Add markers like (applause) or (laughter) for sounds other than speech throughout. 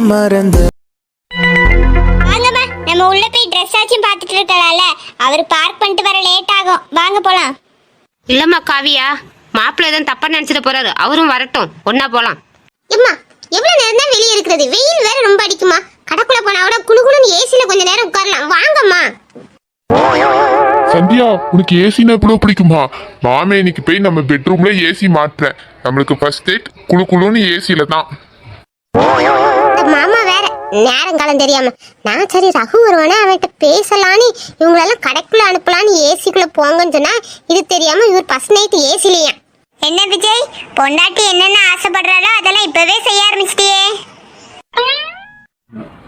என்ன மறந்த. வாங்கம்மா நம்ம உள்ள போய் ட்ரெஸ் ஆச்சும் பார்த்துட்டு இருக்கலாம்ல. அவர் பார்க் பண்ணிட்டு வர லேட் ஆகும். வாங்க போலாம். இல்லம்மா காவியா. மாப்பிள்ளை எதுவும் தப்பா நினைச்சிட்டு போறாரு. அவரும் வரட்டும். ஒன்னா போலாம். எம்மா எவ்வளவு நேரம் தான் வெளியே இருக்கிறது? வெயில் வேற ரொம்ப அடிக்குமா. கடைக்குள்ள போனா கூட குளு குளுன்னு ஏசில கொஞ்ச நேரம் உட்காரலாம். வாங்கம்மா. சந்தியா உனக்கு ஏசினா எவ்வளவு பிடிக்குமா? மாமே இன்னைக்கு போய் நம்ம பெட்ரூம்ல ஏசி மாட்டுறேன் நம்மளுக்கு ஃபர்ஸ்ட் டேட் குளு குளுன்னு ஏசில தான். நேரம் காலம் தெரியாம. நான் சரி ரகு வருவானே அவன்கிட்ட பேசலான்னு இவங்களெல்லாம் கடைக்குள்ள அனுப்பலான்னு ஏசிக்குள்ள போங்கன்னு சொன்னா இது தெரியாம இவர் ஃபர்ஸ்ட் நைட் ஏசிலையா என்ன விஜய்? பொண்டாட்டி என்னென்ன ஆசைப்படுறாளோ அதெல்லாம் இப்பவே செய்ய ஆரம்பிச்சிட்டியே.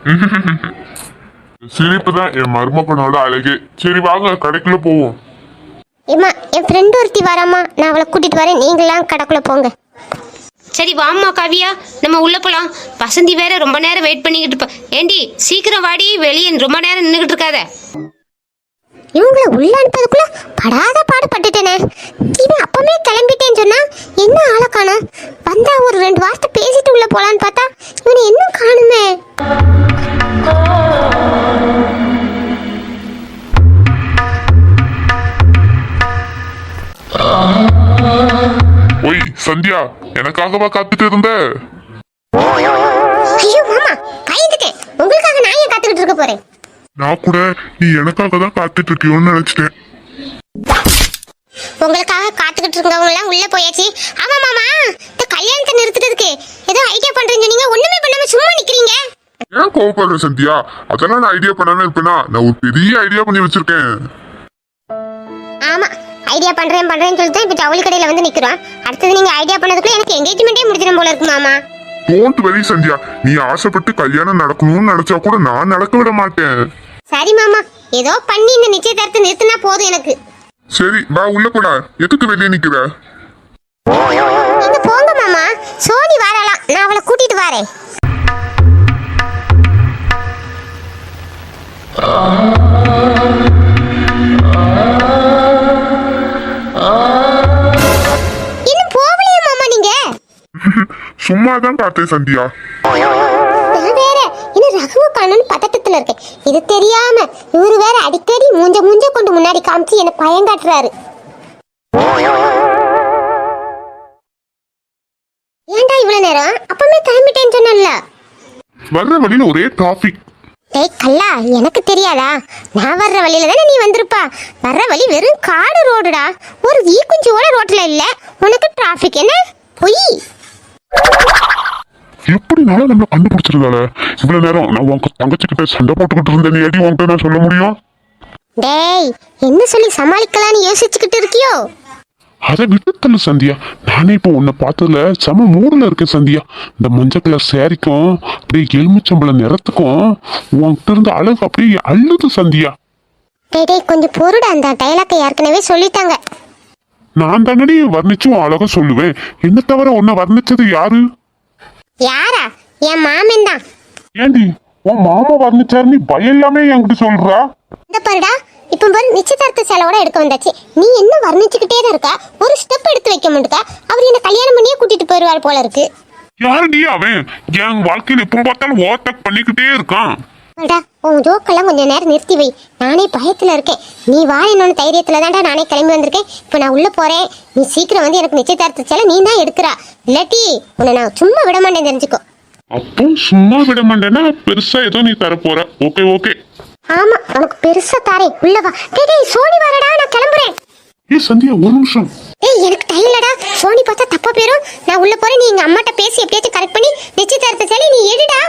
(laughs) சிரிப்பு தான் என் மருமகனோட அழகு. சரி வாங்க கடைக்குள்ள போவோம். ஏம்மா என் ஃப்ரெண்டு ஒருத்தி வராம்மா. நான் அவளை கூட்டிட்டு வரேன். நீங்களாம் கடைக்குள்ள போங்க. சரி வாம்மா காவியா. நம்ம உள்ள போலாம். வசந்தி வேற ரொம்ப நேரம் வெயிட் பண்ணிக்கிட்டு இருப்ப. ஏண்டி சீக்கிரம் வாடி வெளியே ரொம்ப நேரம் நின்றுகிட்டு இருக்காத. இவங்கள உள்ள அனுப்பதுக்குள்ள படாத பாடு பட்டுட்டேனே இவன் அப்பமே கிளம்பிட்டேன்னு சொன்னா என்ன ஆளை காணும்? வந்தா ஒரு ரெண்டு வார்த்தை பேசிட்டு உள்ள போலான்னு பார்த்தா இவனை இன்னும் காணுமே. ஒய் சந்தியா எனக்காகவா காத்துட்டு இருந்த? நான் ஏன் காத்துக்கிட்டு இருக்க போறேன்? நான் கூட நீ எனக்காக தான் காத்துட்டு இருக்கியோன்னு நினைச்சிட்டேன். உங்களுக்காக காத்துக்கிட்டு இருக்கவங்க எல்லாம் உள்ள போயாச்சு. ஆமா மாமா இந்த கல்யாணத்தை நிறுத்துறதுக்கு ஏதோ ஐடியா பண்றேன்னு சொன்னீங்க ஒண்ணுமே பண்ணாம சும்மா நிக்கிறீங்க. ஏன் கோவப்படுற சந்தியா. அதெல்லாம் நான் ஐடியா பண்ணாம இருப்பேனா? நான் ஒரு பெரிய ஐடியா பண்ணி வச்சிருக்கேன். ஆமா ஐடியா பண்றேன் பண்றேன்னு சொல்லிட்டு தான் இப்ப ஜவுளி கடையில வந்து நிக்கிறோம் அடுத்தது நீங்க ஐடியா பண்ணதுக்குள்ள எனக்கு எங்கேஜ்மெண்ட்டே முடிச்சிடும் போல இருக்கு மாமா. Don't worry Sandhya. நீ ஆசைப்பட்டு கல்யாணம் நடக்கணும்னு நினைச்சா கூட நான் நடக்க விட மாட்டேன். சரி மாமா. ஏதோ பண்ணி இந்த நிச்சயதார்த்தத்தை நிறுத்தினா போதும் எனக்கு. சரி வா உள்ள போடா. எதுக்கு வெளியே நிக்கிற? நீங்க போங்க மாமா. சோனி வரலாம். நான் அவளை கூட்டிட்டு வரேன். சும்மா தான் பார்த்தேன் சந்தியா. பதட்டத்துல இருக்கேன். இது தெரியாம இவரு வேற அடிக்கடி மூஞ்ச மூஞ்ச கொண்டு முன்னாடி காமிச்சு என்ன பயங்காட்டுறாரு. ஏன்டா இவ்வளவு நேரம்? அப்பமே கிளம்பிட்டேன்னு சொன்னல வர்ற வழியில ஒரே டிராபிக் டேய் கல்லா எனக்கு தெரியாதா? நான் வர்ற வழியில தானே நீ வந்திருப்பா? வர்ற வழி வெறும் காடு ரோடுடா ஒரு வீ குஞ்சோட ரோட்ல இல்ல. உனக்கு டிராஃபிக் என்ன? பொய். எப்படினாலும் நம்ம கண்டுபிடிச்சிருந்தால இவ்வளவு நேரம் நான் உன் தங்கச்சி கிட்ட சண்டை போட்டுக்கிட்டு இருந்தேன் நீ அடி உன்கிட்ட நான் சொல்ல முடியும்? டேய் என்ன சொல்லி சமாளிக்கலாம்னு யோசிச்சுக்கிட்டு இருக்கியோ? அதை விட்டு தள்ளு சந்தியா. நானே இப்போ உன்னை பார்த்ததுல செம மூடுல இருக்கேன் சந்தியா. இந்த மஞ்சள் கலர் சேரிக்கும் அப்படியே எலுமிச்சம்பளம் நிறத்துக்கும் உன்கிட்ட இருந்த அழகு அப்படியே அள்ளுது சந்தியா. டேய் டேய் கொஞ்சம் பொருடா அந்த டைலாக்கை ஏற்கனவே சொல்லிட்டாங்க. நான் தானடி வர்ணிச்சு உன் அழக சொல்லுவேன். என்ன தவிர உன்னை வர்ணிச்சது யாரு? யாரா? என் மாமன் தான். ஏண்டி உன் மாமா வர்ணிச்சாரு நீ பயம் இல்லாம என்கிட்ட சொல்றா? இந்த பாருடா இப்போ பாரு நிச்சயதார்த்த செலவோட எடுக்க வந்தாச்சு. நீ என்ன வர்ணிச்சுக்கிட்டே தான் இருக்க? ஒரு ஸ்டெப் எடுத்து வைக்க மாட்டேக்க? அவர் என்ன கல்யாணம் பண்ணியே கூட்டிட்டு போயிருவார் போல இருக்கு. யாருடி அவன்? என் வாழ்க்கையில எப்போ பார்த்தாலும் ஓவர்டேக் பண்ணிக்கிட்டே இருக்கான். அடா உன் ஜோக்கெல்லாம் கொஞ்சம் நேரம் நிறுத்தி வை. நானே பயத்துல இருக்கேன். நீ வா என்னோட தைரியத்துல தான்டா நானே கிளம்பி வந்திருக்கேன். இப்போ நான் உள்ள போறேன். நீ சீக்கிரம் வந்து எனக்கு நிச்சயதார்த்த செலை நீ தான் எடுக்கிறா. இல்லாட்டி உன்னை நான் சும்மா விட மாட்டேன் தெரிஞ்சுக்கோ. அப்போ சும்மா விட மாட்டேன்னா பெருசா ஏதோ நீ தர போற ஓகே ஓகே. ஆமா உனக்கு பெருசா தாரேன். உள்ள வா. டேய் டேய் சோனி வரடா நான் கிளம்புறேன். ஏ சந்தியா ஒரு நிமிஷம். ஏய் எனக்கு டைம் இல்லடா. சோனி பார்த்தா தப்பா போயிரும். நான் உள்ள போறேன். நீ எங்க அம்மாட்ட பேசி எப்படியாச்சும் கரெக்ட் பண்ணி நிச்சயதார்த்த சேலை நீ எடுடா.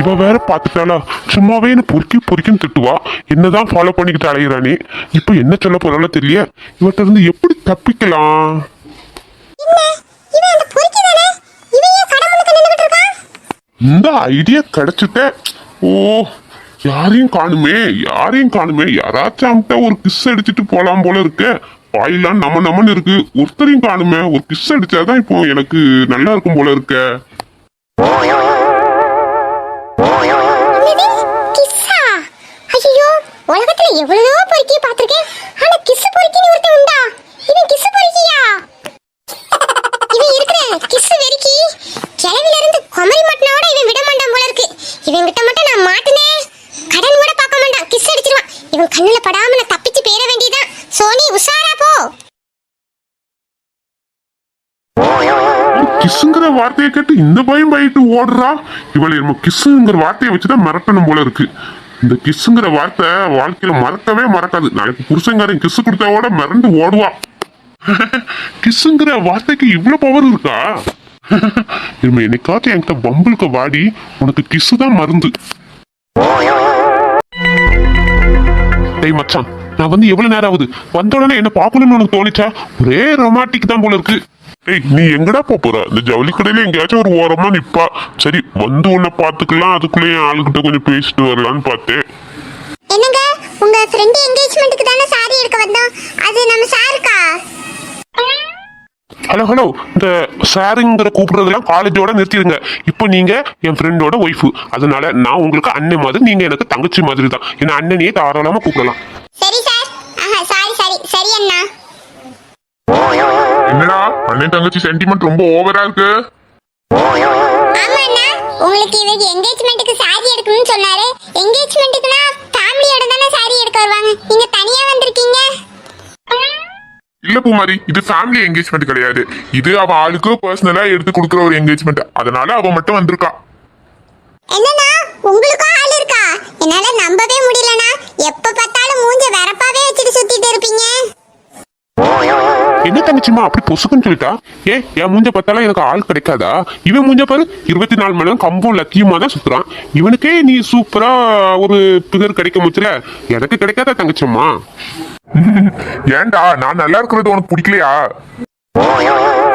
இவ வேற பாத்துட்டாளா சும்மாவே என்ன பொறுக்கி பொறுக்கின்னு திட்டுவா. என்னதான் ஃபாலோ பண்ணிக்கிட்டு அலையிறானே இப்போ என்ன சொல்ல போறாளோ தெரியல. இவட்ட இருந்து எப்படி தப்பிக்கலாம்? இந்த ஐடியா கிடைச்சிட்ட. ஓ யாரையும் காணுமே யாரையும் காணுமே. யாராச்சும் அவன்கிட்ட ஒரு கிஸ் அடிச்சிட்டு போலாம் போல இருக்கு. வாயிலாம் நம்ம நம்மன்னு இருக்கு. ஒருத்தரையும் காணுமே. ஒரு கிஸ் அடிச்சாதான் இப்போ எனக்கு நல்லா இருக்கும் போல இருக்க. உலகத்துல எவ்வளவோ பொறுக்கிய பாத்திருக்கேன் ஆனா கிஸ் பொறுக்கின்னு ஒருத்தன் உண்டா? இவன் கிஸ் பொறுக்கியா? இவன் இருக்கிற கிஸ் வெறுக்கி கிளவில இருந்து குமரி மட்டனோட இவன் விட மாட்டான் போல இருக்கு. இவன் கிட்ட மட்டும் நான் மாட்டினேன் கடன் கூட பார்க்க மாட்டான். கிஸ் அடிச்சிருவான். இவன் கண்ணுல படாம நான் தப்பிச்சு போயிட வேண்டியதான் சோனி உஷாரா போ. கிஸ்ஸுங்கிற வார்த்தையை கேட்டு இந்த பயம் பயிட்டு ஓடுறா? இவளை நம்ம கிஸ்ஸுங்கிற வார்த்தையை வச்சுதான் மிரட்டணும் போல இருக்கு. இந்த கிஸ்ஸுங்கிற வார்த்தை வாழ்க்கையில மறக்கவே மறக்காது. நாளைக்கு புருஷங்காரன் கிஸ் கொடுத்தாவோட மிரண்டு ஓடுவா. கிஸ்ஸுங்கிற வார்த்தைக்கு இவ்வளவு பவர் இருக்கா? இனிமே என்னைக்காவது என்கிட்ட பம்புளுக்க வாடி உனக்கு கிஸ்ஸு தான் மருந்து. டேய் மச்சான் நான் வந்து எவ்வளவு நேரம் ஆகுது? வந்த உடனே என்ன பார்க்கணும்னு உனக்கு தோணிச்சா? ஒரே ரொமாட்டிக் தான் போல இருக்கு. ஏய் நீ எங்கடா போப் போற? இந்த ஜவுளி கடையில எங்கேயாச்சும் ஒரு ஓரமா நிப்பா. சரி வந்து உன்னை பாத்துக்கலாம் அதுக்குள்ளே என் ஆளுகிட்ட கொஞ்சம் பேசிட்டு வரலான்னு பார்த்தேன். என்னங்க? உங்க ஃப்ரெண்ட் என்கேஜ்மெண்ட்டுக்கு தானே சாரி எடுக்க வந்தோம். அது நம்ம சாருக்கா ஹலோ ஹலோ இந்த சாருங்கிற கூப்பிடுறதெல்லாம் காலேஜோட நிறுத்திடுங்க. இப்போ நீங்க என் ஃப்ரெண்டோட ஒய்ஃபு அதனால நான் உங்களுக்கு அண்ணன் மாதிரி நீங்க எனக்கு தங்கச்சி மாதிரி தான். என்ன அண்ணனையே தாராளமா கூப்பிடலாம். சரி சார். ஆஹா சாரி சாரி சரி அண்ணா. என்னடா? அண்ணன் தங்கச்சி சென்டிமெண்ட் ரொம்ப ஓவரா இருக்கு. ஆமா அண்ணா உங்களுக்கு இவருக்கு என்கேஜ்மெண்ட்டுக்கு சாரி எடுக்கணும்னு சொன்னாரு. என்கேஜ்மெண்ட்டுக்குனா ஃபேமிலியோட தானே சாரி எடுக்க வருவாங்க. நீங்க தனியா வந்திருக்கீங்க. இல்ல பூமாரி இது ஃபேமிலி என்கேஜ்மெண்ட் கிடையாது. இது அவ ஆளுக்கு பர்சனலா எடுத்து கொடுக்குற ஒரு என்கேஜ்மெண்ட் அதனால அவ மட்டும் வந்திருக்கா. என்னண்ணா உங்களுக்கும் ஆள் இருக்கா? என்னால நம்பவே முடியலண்ணா. எப்ப பார்த்தாலும் மூஞ்ச வரப்பாவே வச்சுட்டு சுத்திட்டு இருப்பீங்க. என்ன தங்கச்சிமா அப்படி பொசுக்குன்னு சொல்லிட்டா? ஏ என் மூஞ்ச பார்த்தாலும் எனக்கு ஆள் கிடைக்காதா? இவன் மூஞ்ச பாரு இருபத்தி நாலு மணி நேரம் கம்பம் லத்தியமா தான் சுத்துறான். இவனுக்கே நீ சூப்பரா ஒரு பிகர் கிடைக்க முச்சுல எனக்கு கிடைக்காதா தங்கச்சிம்மா? ஏன்டா நான் நல்லா இருக்கிறது உனக்கு பிடிக்கலையா?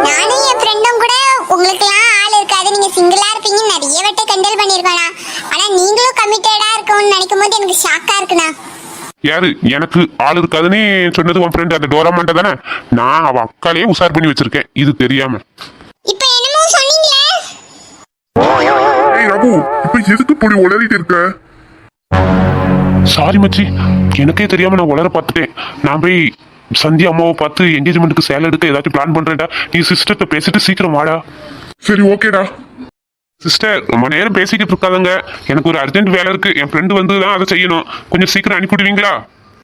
நானும் என் ஃப்ரெண்டும் கூட உங்களுக்குலாம் ஆள் இருக்காது. நீங்க சிங்கிளா இருப்பீங்கன்னு நிறைய வட்ட ஆனா நீங்களும் கமிட்டடா இருக்கணும்னு நினைக்கும் போது எனக்கு ஷாக்கா இருக்குண்ணா. யாரு? எனக்கு ஆள் இருக்காதுன்னு சொன்னது உன் ஃப்ரெண்ட் அந்த டோராமான்ட்ட தானே? நான் அவ அக்காலையே உசார் பண்ணி வச்சிருக்கேன். இது தெரியாம. இப்போ என்னமோ சொன்னீங்களே? ஏய் ரகு இப்ப எதுக்கு இப்படி உளறிட்டு இருக்க? சாரி மச்சி. எனக்கே தெரியாம நான் உளர பார்த்துட்டேன். நான் போய் சந்தியா அம்மாவை பார்த்து என்கேஜ்மெண்ட்டுக்கு சேலை எடுக்க ஏதாச்சும் பிளான் பண்றேன்டா. நீ சிஸ்டர்கிட்ட பேசிட்டு சீக்கிரம் வாடா. சரி ஓகேடா சிஸ்டர் ரொம்ப நேரம் பேசிக்கிட்டு இருக்காதங்க. எனக்கு ஒரு அர்ஜென்ட் வேலை இருக்கு. என் ஃப்ரெண்டு வந்து தான் அதை செய்யணும். கொஞ்சம் சீக்கிரம் அனுப்பிவிடுவீங்களா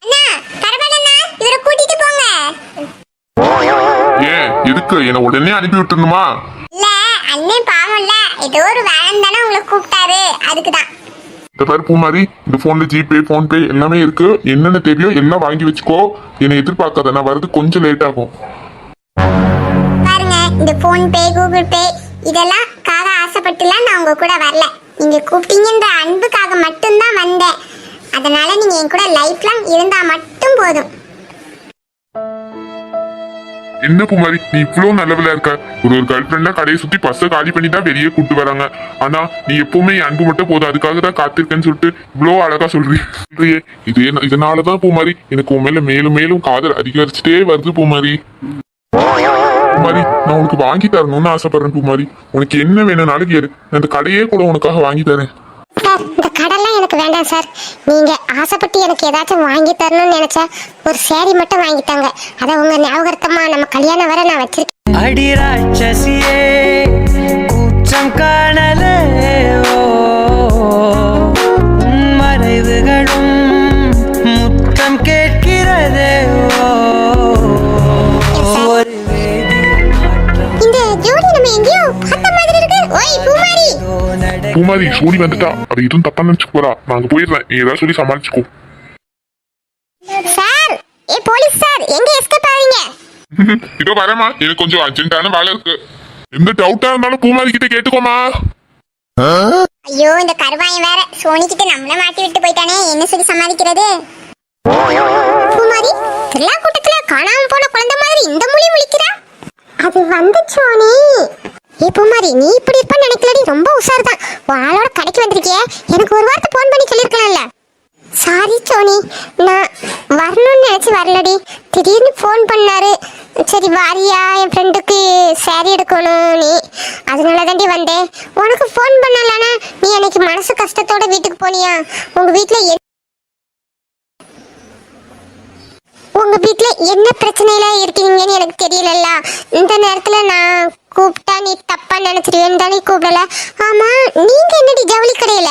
அண்ணா பரவாயில்லண்ணா. இவரை கூட்டிட்டு போங்க. ஏன்? எதுக்கு? என்னை உடனே அனுப்பி விட்டுருணுமா இல்ல அண்ணன் பாவம்ல ஏதோ ஒரு வேலைன்னு தானே உங்களை கூப்பிட்டாரு. அதுக்கு தான். இந்த பாரு பூமாரி இந்த போன்ல ஜிபே போன்பே எல்லாமே இருக்கு. என்னென்ன தெரியும் எல்லாம் வாங்கி வச்சுக்கோ. என்னை எதிர்பார்க்காத நான் வரது கொஞ்சம் லேட் ஆகும். பாருங்க இந்த ஃபோன் பே கூகுள் பே இதெல்லாம் ஆசைப்பட்டுலாம் நான் உங்க கூட வரல. நீங்க கூப்பிட்டீங்கன்ற அன்புக்காக மட்டும்தான் வந்தேன். அதனால நீங்க என் கூட லைஃப் லாங் இருந்தா மட்டும் போதும். என்ன குமாரி நீ இவ்வளவு நல்லவளா இருக்க? ஒரு ஒரு கேர்ள் ஃப்ரெண்டா கடையை சுத்தி பஸ்ஸை காலி பண்ணி தான் வெளியே கூட்டு வராங்க. ஆனா நீ எப்பவுமே என் அன்பு மட்டும் போதும். அதுக்காக தான் காத்திருக்கேன்னு சொல்லிட்டு இவ்வளவு அழகா சொல்றியே. இது இதனாலதான் பூமாரி எனக்கு உன் மேல மேலும் மேலும் காதல் அதிகரிச்சுட்டே வருது பூமாரி பூமாரி நான் உனக்கு வாங்கி தரணும்னு ஆசைப்படுறேன் பூமாரி. உனக்கு என்ன வேணும்னாலும் கேளு. நான் இந்த கடையே கூட உனக்காக வாங்கி தரேன். சார் இந்த கடன்லாம் எனக்கு வேண்டாம் சார். நீங்க ஆசைப்பட்டு எனக்கு ஏதாச்சும் வாங்கி தரணும்னு நினைச்சா ஒரு சேரீ மட்டும் வாங்கி தாங்க. அதை உங்க ஞாபகத்தமா நம்ம கல்யாணம் வரை நான் வச்சிருக்கேன். அடி ராட்சசியே கூச்சம் காணலே பூமாரி சோனி வந்துட்டா. அவ எதுவும் தப்பா நினைச்சுக்க போறா. நாங்க போயிடுறேன். நீ ஏதாவது சொல்லி சமாளிச்சுக்கோ. சார் ஏ போலீஸ் சார் எங்க எஸ்கேப் ஆவீங்க? (laughs) இதோ வரேம்மா. எனக்கு கொஞ்சம் அர்ஜென்ட்டான வேலை இருக்கு. எந்த டவுட்டா இருந்தாலும் பூமாரி கிட்ட கேட்டுக்கோமா ஐயோ இந்த கருவாயன் வேற. சோனி கிட்ட நம்மள மாட்டி விட்டு போயிட்டானே. என்ன சொல்லி சமாளிக்கிறது? பூமாரி திருவிழா கூட்டத்துல காணாம போன குழந்தை மாதிரி இந்த மொழி முழிக்கிறா அது வந்து சோனி. ஏ பூமாரி நீ இப்படி இருப்பான்னு நினைக்கலடி ரொம்ப உஷார் தான் ஆளோட கடைக்கு வந்திருக்கியே எனக்கு ஒரு வாரத்தை ஃபோன் பண்ணி சொல்லியிருக்கலாம்ல சாரி சோனி. நான் வரணும்னு நினச்சி வரலடி. திடீர்னு ஃபோன் பண்ணாரு. சரி வாரியா என் ஃப்ரெண்டுக்கு சாரி எடுக்கணும் நீ. அதனால தாண்டி வந்தேன். உனக்கு ஃபோன் பண்ணலனா நீ அன்னைக்கு மனசு கஷ்டத்தோட வீட்டுக்கு போனியா? உங்கள் வீட்டில் என் உங்க வீட்டில் என்ன பிரச்சனையில இருக்கீங்கன்னு எனக்கு தெரியலல்ல. இந்த நேரத்துல நான் கூப்பிட்டா நீ தப்பா நினைச்சிருவேன்னு தானே கூப்பிடல. ஆமா நீங்க என்னடி ஜவுளி கடையில?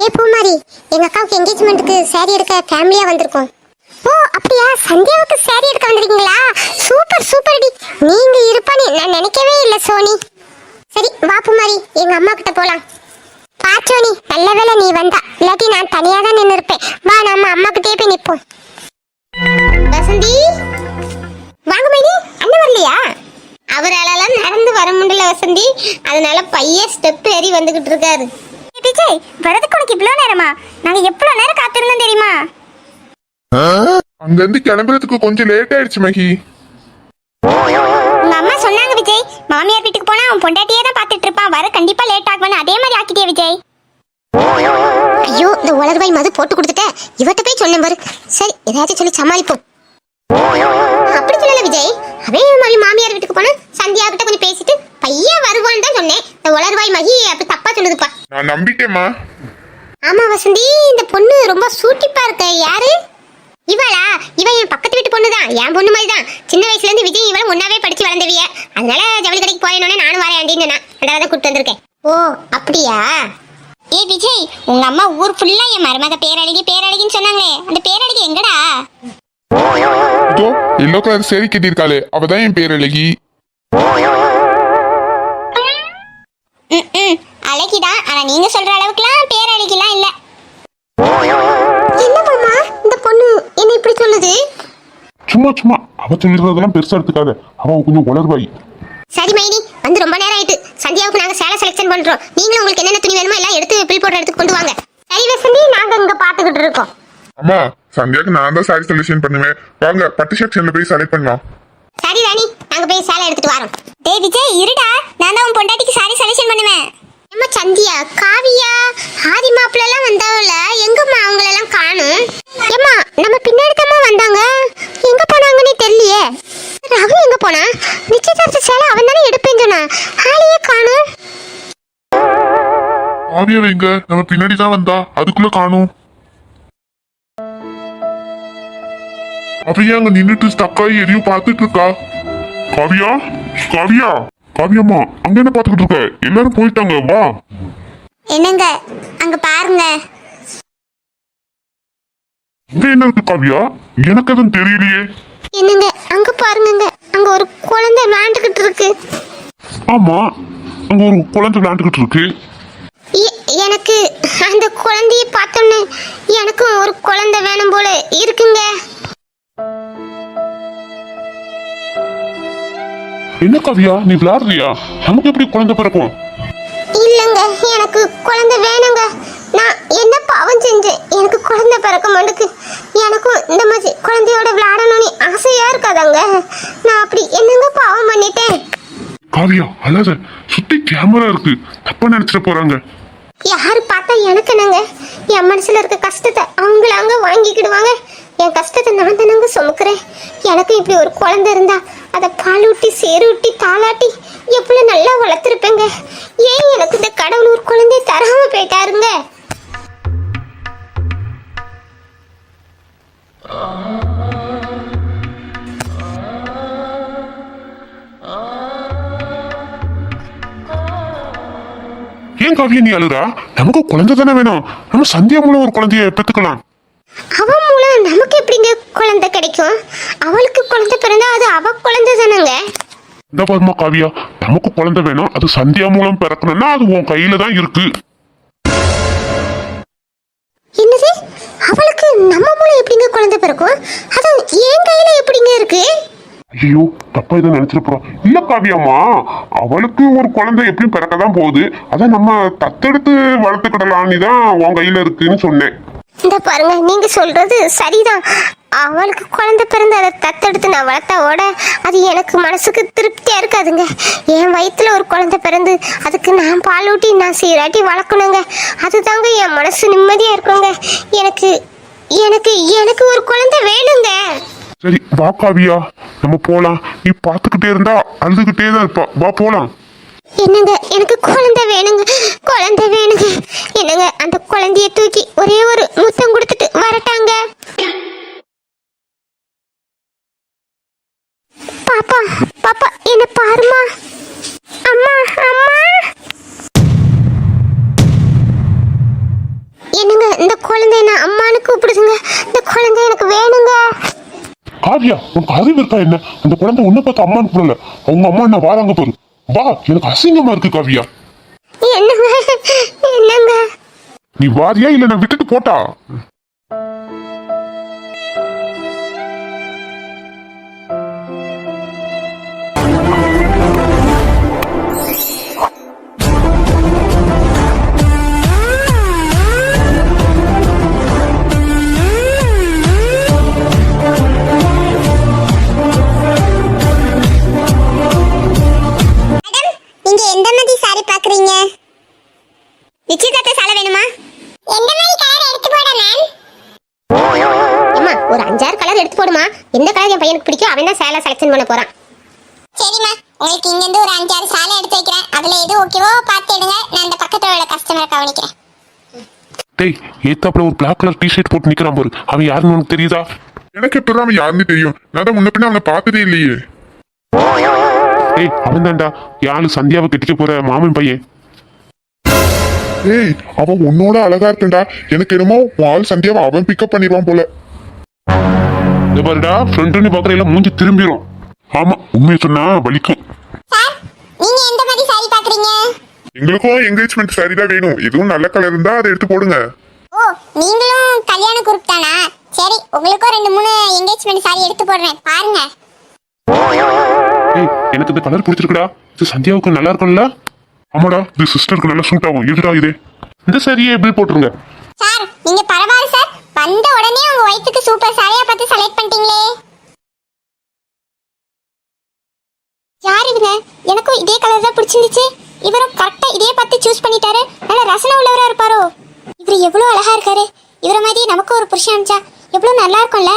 ஏ பூமாரி எங்க அக்காவுக்கு என்கேஜ்மெண்ட்டுக்கு சாரி எடுக்க ஃபேமிலியா வந்திருக்கோம். ஓ அப்படியா? சந்தியாவுக்கு சாரி எடுக்க வந்திருக்கீங்களா? சூப்பர் சூப்பர் டி நீங்க இருப்பானே நான் நினைக்கவே இல்லை சோனி. சரி வா பூமாரி எங்க அம்மா கிட்ட போலாம். பாச்சோனி நல்ல வேலை நீ வந்தா. இல்லாட்டி நான் தனியாக தான் நின்று இருப்பேன் வா நம்ம அம்மா கிட்டே போய் நிற்போம் வசந்தி? வாங்க மைனி அண்ணன் வரலையா? அவரால நடந்து வர முடியல வசந்தி. அதனால பையன் ஸ்டெப் ஏறி வந்துகிட்டு இருக்காரு. விஜய் வரதுக்கு உனக்கு இவ்வளோ நேரமா? நாங்க எவ்வளோ நேரம் காத்திருந்தோம் தெரியுமா? அங்க இருந்து கிளம்புறதுக்கு கொஞ்சம் லேட் ஆயிடுச்சு மகி. உங்க அம்மா சொன்னாங்க விஜய். மாமியார் வீட்டுக்கு போனா அவன் பொண்டாட்டியே தான் பார்த்துட்டு இருப்பான். வர கண்டிப்பா லேட் ஆகும்னு. அதே மாதிரி ஆக்கிட்டே விஜய்? ஐயோ இந்த உலர்வாய் மது போட்டு கொடுத்துட்ட இவட்ட போய் சொன்னேன் பாரு. சரி ஏதாச்சும் சொல்லி சமாளிப்போம். அப்படி சொல்லல விஜய். அவன் மாதிரி மாமியார் வீட்டுக்கு போனா சந்தியா கிட்ட கொஞ்சம் பேசிட்டு பையன் வருவான்னு தான் சொன்னேன். இந்த உலர்வாய் மகி அப்படி தப்பா சொல்லுதுப்பா. நான் நம்பிட்டேம்மா ஆமா வசந்தி இந்த பொண்ணு ரொம்ப சூட்டிப்பா இருக்க. யாரு? இவளா? இவ என் பக்கத்து வீட்டு பொண்ணு தான். என் பொண்ணு மாதிரி தான். சின்ன வயசுல இருந்து விஜய் இவளும் ஒன்னாவே படிச்சு வளர்ந்தவிய. அதனால ஜவுளி கடைக்கு போயணும்னே நானும் வரேன் அப்படின்னு சொன்னா அதனால தான் கூட்டு வந்திருக்கேன். ஓ அப்படியா? ஏ விஜய் உங்க அம்மா ஊர் ஃபுல்லா என் மருமக பேரழகி பேரழகின்னு சொன்னாங்களே. அந்த பேரழகி எங்கடா? இதோ எல்லோ கலர் சேரி கட்டியிருக்காளே. அவதான் என் பேர் அழகி ம் அழகிதான். ஆனா நீங்க சொல்ற அளவுக்குலாம் பேரழகிலாம் இல்ல. என்ன மாமா இந்த பொண்ணு என்ன இப்படி சொல்லுது? சும்மா சும்மா. அவ சொல்லிடுறதெல்லாம் பெருசா எடுத்துக்காத. அவ கொஞ்சம் உளர்வாய் சரி மைனி வந்து ரொம்ப நேரம் ஆயிட்டு. சந்தியாவுக்கு நாங்க சேலை செலெக்ஷன் பண்றோம். நீங்களும் உங்களுக்கு என்னென்ன துணி வேணுமோ எல்லாம் எடுத்து பில் போடுற இடத்துக்கு கொண்டு வாங்க. சரி வசந்தி நாங்க இங்க பாத்துக்கிட்டு இருக்கோம். அம்மா சந்தியாக்கு நான் தான் சாரி செலக்ஷன் பண்ணுவேன். வாங்க பட்டு செக்ஷன்ல போய் செலக்ட் பண்ணலாம். சரி ராணி நாங்க போய் சேலை எடுத்துட்டு வரோம். டேய் விஜய் இருடா. நான் தான் உன் பொண்டாட்டிக்கு சாரி செலெக்ஷன் பண்ணுவேன். அம்மா சந்தியா காவியா ஆதி மாப்பிள்ள எல்லாம் வந்தாவல எங்கம்மா அவங்கள எல்லாம் காணும்? ஏம்மா நம்ம பின்னாடி தாம்மா வந்தாங்க. எங்க போனாங்கன்னே தெரியலையே. ரகு எங்க போனா? நிச்சயதார்த்த சேலை அவன் தானே எடுப்பேன்னு சொன்னான் ஆளையே காணும். ஆவியா வைங்க நம்ம பின்னாடி தான் வந்தா அதுக்குள்ள காணும். அவையா அங்க நின்னுட்டு ஸ்டக்காய் எதையும் பார்த்துட்டு இருக்கா? காவியா? காவியா? காவியம்மா அங்க என்ன பார்த்துக்கிட்டு இருக்க? எல்லாரும் போயிட்டாங்க வா. என்னங்க? அங்க பாருங்க. இங்க என்ன இருக்கு காவியா? எனக்கு எதுவும் தெரியலையே. என்னங்க? அங்க பாருங்கங்க. அங்க ஒரு குழந்தை விளையாண்டுகிட்டு இருக்கு. ஆமா அங்க ஒரு குழந்தை விளையாண்டுகிட்டு இருக்கு. எனக்கு அந்த குழந்தைய பார்த்தோன்னே எனக்கும் ஒரு குழந்தை வேணும் போல இருக்குங்க. என்ன காவியா? நீ விளையாடுறியா? நமக்கு எப்படி குழந்தை பிறக்கும்? இல்லைங்க எனக்கு குழந்தை வேணுங்க. நான் என்ன பாவம் செஞ்சேன்? எனக்கு குழந்தை பிறக்க மாட்டுக்கு. எனக்கும் இந்த மாதிரி குழந்தையோட விளையாடணும்னு ஆசையா இருக்காதாங்க. நான் அப்படி என்னங்க பாவம் பண்ணிட்டேன்? காவியா அல்லாத சுத்தி கேமரா இருக்கு. தப்பா நினைச்சிட போறாங்க. யாரு பார்த்தா எனக்கு என்னங்க? என் மனசுல இருக்க கஷ்டத்தை அவங்களாங்க வாங்கிக்கிடுவாங்க. என் கஷ்டத்தை நான் தானங்க சுமக்கிறேன். எனக்கு இப்படி ஒரு குழந்தை இருந்தா அதை பால் ஊட்டி சேறு ஊட்டி தாளாட்டி எவ்வளவு நல்லா வளர்த்துருப்பேங்க. ஏன் எனக்கு இந்த கடவுள் ஒரு குழந்தைய தராம போயிட்டாருங்க? ஏன் காவியா நீ அழுறா? நமக்கு குழந்தை தானே வேணும். நம்ம சந்தியா மூலம் ஒரு குழந்தைய பெத்துக்கலாம் அவன் மூலம் நமக்கு எப்படிங்க குழந்தை கிடைக்கும்? அவளுக்கு குழந்தை பிறந்தா அது அவ குழந்தை தானங்க? இந்த பாருமா காவியா நமக்கு குழந்தை வேணும் அது சந்தியா மூலம் பிறக்கணும்னா அது உன் கையில தான் இருக்கு. என்னது? அவளுக்கு நம்ம மூலம் எப்படிங்க குழந்தை பிறக்கும்? அது என் கையில எப்படிங்க இருக்கு? ஐயோ தப்பா இதை நினைச்சிருப்போம் இல்ல காவியம்மா அவளுக்கு ஒரு குழந்தை எப்படியும் பிறக்கதான் போகுது. அதான் நம்ம தத்தெடுத்து வளர்த்துக்கிடலான்னு தான் உன் கையில இருக்குன்னு சொன்னேன். இந்த பாருங்க நீங்க சொல்றது சரிதான். அவளுக்கு குழந்தை பிறந்து அதை தத்தெடுத்து நான் வளர்த்தாவோட அது எனக்கு மனசுக்கு திருப்தியா இருக்காதுங்க. என் வயித்துல ஒரு குழந்தை பிறந்து அதுக்கு நான் பால் ஊட்டி நான் சீராட்டி வளர்க்கணுங்க. அதுதாங்க என் மனசு நிம்மதியா இருக்குங்க. எனக்கு எனக்கு எனக்கு ஒரு குழந்தை வேணுங்க. சரி வா காவியா. நம்ம போலாம். நீ பார்த்துக்கிட்டே இருந்தா அழுதுகிட்டே தான் இருப்பா. வா போலாம். என்னங்க எனக்கு குழந்தை வேணுங்க குழந்தை வேணுங்க. என்னங்க அந்த குழந்தைய தூக்கி ஒரே ஒரு முத்தம் கொடுத்துட்டு வரட்டாங்க? பாப்பா பாப்பா என்ன பாருமா அம்மா அம்மா. என்னங்க இந்த குழந்தை நான் அம்மானு கூப்பிடுதுங்க. இந்த குழந்தை எனக்கு வேணுங்க. காவியா உனக்கு அறிவு இருக்கா என்ன? அந்த குழந்தை உன்னை பார்த்து அம்மான்னு கூப்பிடல. அவங்க அம்மா என்ன வாராங்க பாரு. வா எனக்கு அசிங்கமா இருக்கு காவியா. நீ வாரியா இல்ல நான் விட்டுட்டு போட்டா? சாரி பாக்குறீங்க நிச்சயதார்த்த சாலை வேணுமா? எந்த மாதிரி கலர் எடுத்து போட மேம் அம்மா ஒரு அஞ்சாறு கலர் எடுத்து போடுமா? எந்த கலர் என் பையனுக்கு பிடிக்கும் அவன் தான் சேலை செலக்ஷன் பண்ண போறான். சரிம்மா உங்களுக்கு இங்க இருந்து ஒரு அஞ்சாறு சாலை எடுத்து வைக்கிறேன். அதுல எது ஓகேவோ பார்த்து எடுங்க. நான் அந்த பக்கத்துல உள்ள கஸ்டமரை கவனிக்கிறேன். டேய் ஏத்தாப்புல ஒரு பிளாக் கலர் டிஷர்ட் போட்டு நிக்கிறான் பாரு. அவன் யாருன்னு உனக்கு தெரியுதா? எனக்கு எப்பதான் அவன் யாருன்னு தெரியும். நான் தான் முன்ன பின்ன அவனை பார்த்ததே இல்லையே. ஏய் அவன் தான்டா யாரு சந்தியாவை கட்டிக்க போற மாமன் பையன். ஏய் அவன் உன்னோட அழகா இருக்கண்டா எனக்கு என்னமோ உன் ஆள் சந்தியாவை அவன் பிக்கப் பண்ணிடுவான் போல. இந்த பாருடா ஃப்ரெண்டுன்னு பாக்குற மூஞ்சி திரும்பிடும் ஆமா உண்மையை சொன்னா வலிக்கும். எங்களுக்கும் என்கேஜ்மெண்ட் சாரி தான் வேணும். எதுவும் நல்ல கலர் இருந்தா அதை எடுத்து போடுங்க. ஓ நீங்களும் கல்யாண குரூப் தானா? சரி உங்களுக்கும் ரெண்டு மூணு என்கேஜ்மெண்ட் சாரி எடுத்து போடுறேன். பாருங்க. எனக்கு இந்த கலர் பிடிச்சிருக்குடா. இது சந்தியாவுக்கு நல்லா இருக்கும்ல? ஆமாடா இது சிஸ்டருக்கு நல்லா சூட் ஆகும். எதுடா இது? இந்த சரியே பில் போட்டுருங்க? சார் நீங்க பரவாயில்ல சார். வந்த உடனே உங்க வயிற்றுக்கு சூப்பர் சாரியா பார்த்து செலக்ட் பண்ணிட்டீங்களே. யார் இதுங்க? எனக்கும் இதே கலர் தான் பிடிச்சிருந்துச்சு. இவரும் கரெக்டா இதே பார்த்து சூஸ் பண்ணிட்டாரு. நல்ல ரசனை உள்ளவரா இருப்பாரோ? இவர் எவ்வளவு அழகா இருக்காரு. இவர மாதிரி நமக்கு ஒரு புருஷன் அனுப்பிச்சா எவ்வளவு நல்லா இருக்கும்ல?